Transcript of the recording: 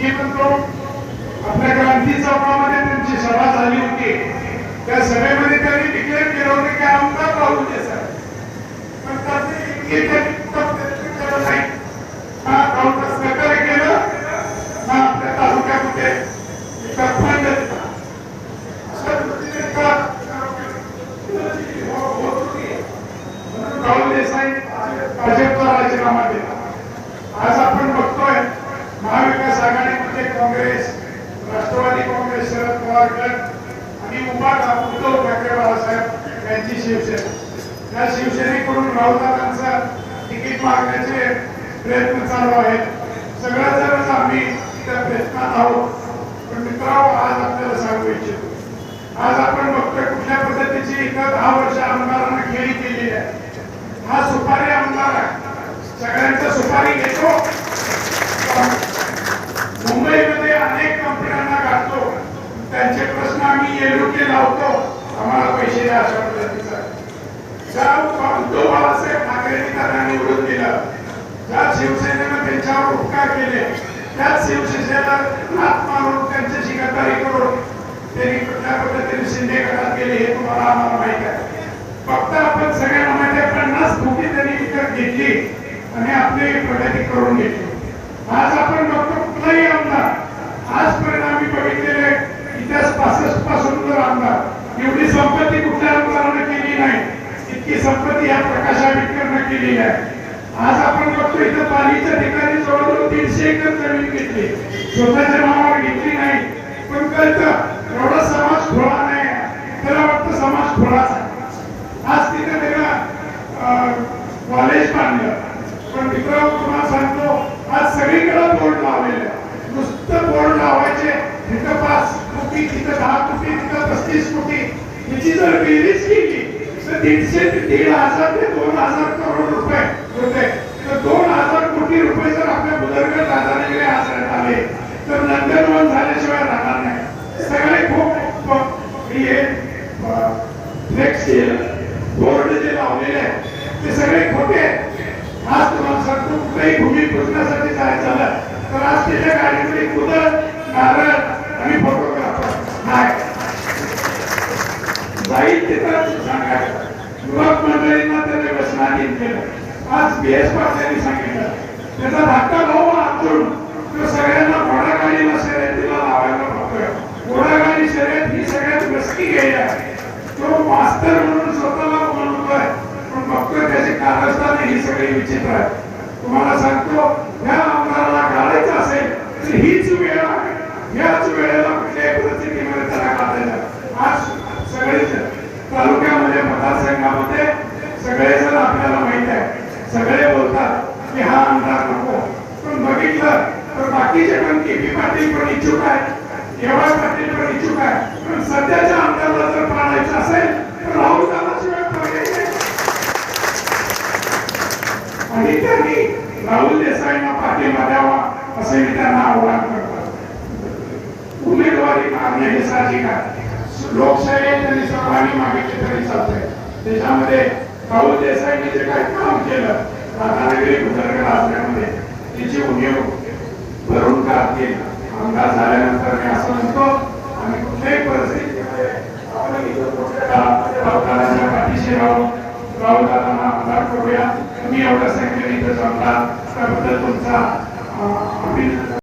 मी म्हणतो आपल्या क्रांती चौकामध्ये त्यांची सभा झाली होती. त्या सभेमध्ये त्यांनी डिक्लेअर केलं होतं की आमदार राहुल देसाई पण त्याचं एक वक्तव्य केलं नाही ना काँग्रेस सहकार्य केलं ना आपल्या तालुक्यामध्ये एका फंड दिला अशा पद्धतीने का होत होती म्हणून राहुल देसाई भाजपचा राजीनामा दिला आज आपण बघतोय महाविकास आघाडीमध्ये काँग्रेस राष्ट्रवादी काँग्रेस शरद पवार गट आणि उभा उद्धव ठाकरे बाळासाहेब यांची शिवसेना. या शिवसेनेकडून राऊतांचा तिकीट मागण्याचे प्रयत्न चालू आहेत. सगळ्या जणच आम्ही त्या प्रयत्नात आहोत. पण मित्रांनो आज आपल्याला सांगू इच्छितो. आज आपण बघतोय कुठल्या पद्धतीची इथं दहा वर्ष आमदारांना खेळी केलेली आहे. हा सुपारी आमदार आहे. सगळ्यांचा सुपारी घेतो मुंबईमध्ये अनेक कंपन्यांना गाठतो त्यांचे प्रश्न आम्ही येलुके लावतो आम्हाला पैसे द्या अशा पद्धतीचा ज्या उद्धव बाळासाहेब ठाकरेंनी त्यांना निवडून दिलं ज्या शिवसेनेनं त्यांच्यावर उपकार केले त्याच शिवसेनेला हात मारून त्यांच्याशी गद्दारी करून त्यांनी कुठल्या पद्धतीने शिंदे गटात गेले हे तुम्हाला आम्हाला माहीत आहे. फक्त आपण सगळ्यांना माहिती आहे पन्नास कोटी त्यांनी विकत घेतली आणि आपली प्रगती करून घेतली. आज आपण बघतो कुठलाही आमदार आजपर्यंत आम्ही बघितलेले इतिहास पासष्टपासून जर आमदार. एवढी संपत्ती कुठल्या आमदारानं केली नाही? इतकी संपत्ती या प्रकार आंबेडकरनं आहे. आज आपण बघतो इथं पाणीच्या ठिकाणी जवळजवळ तीनशे एकर जमीन घेतली. स्वतःच्या नावावर घेतली नाही. पण कळत एवढा समाज खोळा नाही त्याला वाटतं समाज खोळाच आज तिथे त्याला कॉलेज बांधलं. पण मित्र तुम्हाला सांगतो आज सगळीकडे बोर्ड लावलेले नुसतं बोर्ड लावायचे तिथं पाच कोटी तिथं दहा कोटी तिथं पस्तीस कोटी. याची जर बेरीज केली दीडशे ते दीड हजार ते दोन हजार करोड रुपये. होते दोन हजार कोटी रुपये जर आपल्या बुजुर्ग दादाने गेले आसऱ्यात आले तर नंदनवन झाल्याशिवाय राहणार नाही. सगळे खूप मी हे फ्लेक्स बोर्ड जे लावलेले आहेत ते सगळे खोटे आज तुम्हाला सांगतो काही भूमी पुजण्यासाठी जायचं झालं तर आज त्याच्या गाडीमध्ये कुदळ नारळ त्याने आज बी एस पाटलांनी सांगितलं. त्याचा धाकटा भाऊ अर्जुन तो सगळ्यांना घोडागाडीला शर्यतीला लावायला बघतोय. घोडागाडी शर्यत ही सगळ्यात व्यसनी गेली आहे. तो मास्तर म्हणून स्वतःला म्हणतोय पण बघतोय त्याचे कारस्थान ही सगळी विचित्र आहे तुम्हाला सांगतो या आमदाराला घालायचं असेल तर हीच वेळ आहे. याच वेळेला कुठल्याही परिस्थितीमध्ये त्याला काढायचं आज सगळेच तालुक्यामध्ये मतदारसंघामध्ये सगळेजण आपल्याला माहीत आहे सगळे बोलतात की हा आमदार नको. पण बघितलं तर बाकीचे पण के पी पाटील पण इच्छुक आहे. एवढा पाटील पण इच्छुक आहे. पण सध्याच्या आमदाराला जर पाळायचं असेल तर राहुल दादाशिवाय पर्याय आणि त्यांनी राहुल देसाईंना पाठिंबा द्यावा असं मी त्यांना आव्हान करतो उमेदवारी मागणे हे साहजिक आहे. लोकशाही त्यांनी सर्वांनी मागितले तरी चालतंय. त्याच्यामध्ये राहुल देसाईंनी जे काही काम केलं राधानगरी गुजरगड असल्यामुळे त्याची उणीव भरून काढतील आमदार झाल्यानंतर मी असं म्हणतो आम्ही कुठल्याही परिस्थितीमध्ये आपण पाठीशी राहू राहुल दादांना आमदार करूया तुम्ही एवढं सांगितलं इथं जमला त्याबद्दल तुमचा अभिनंदन.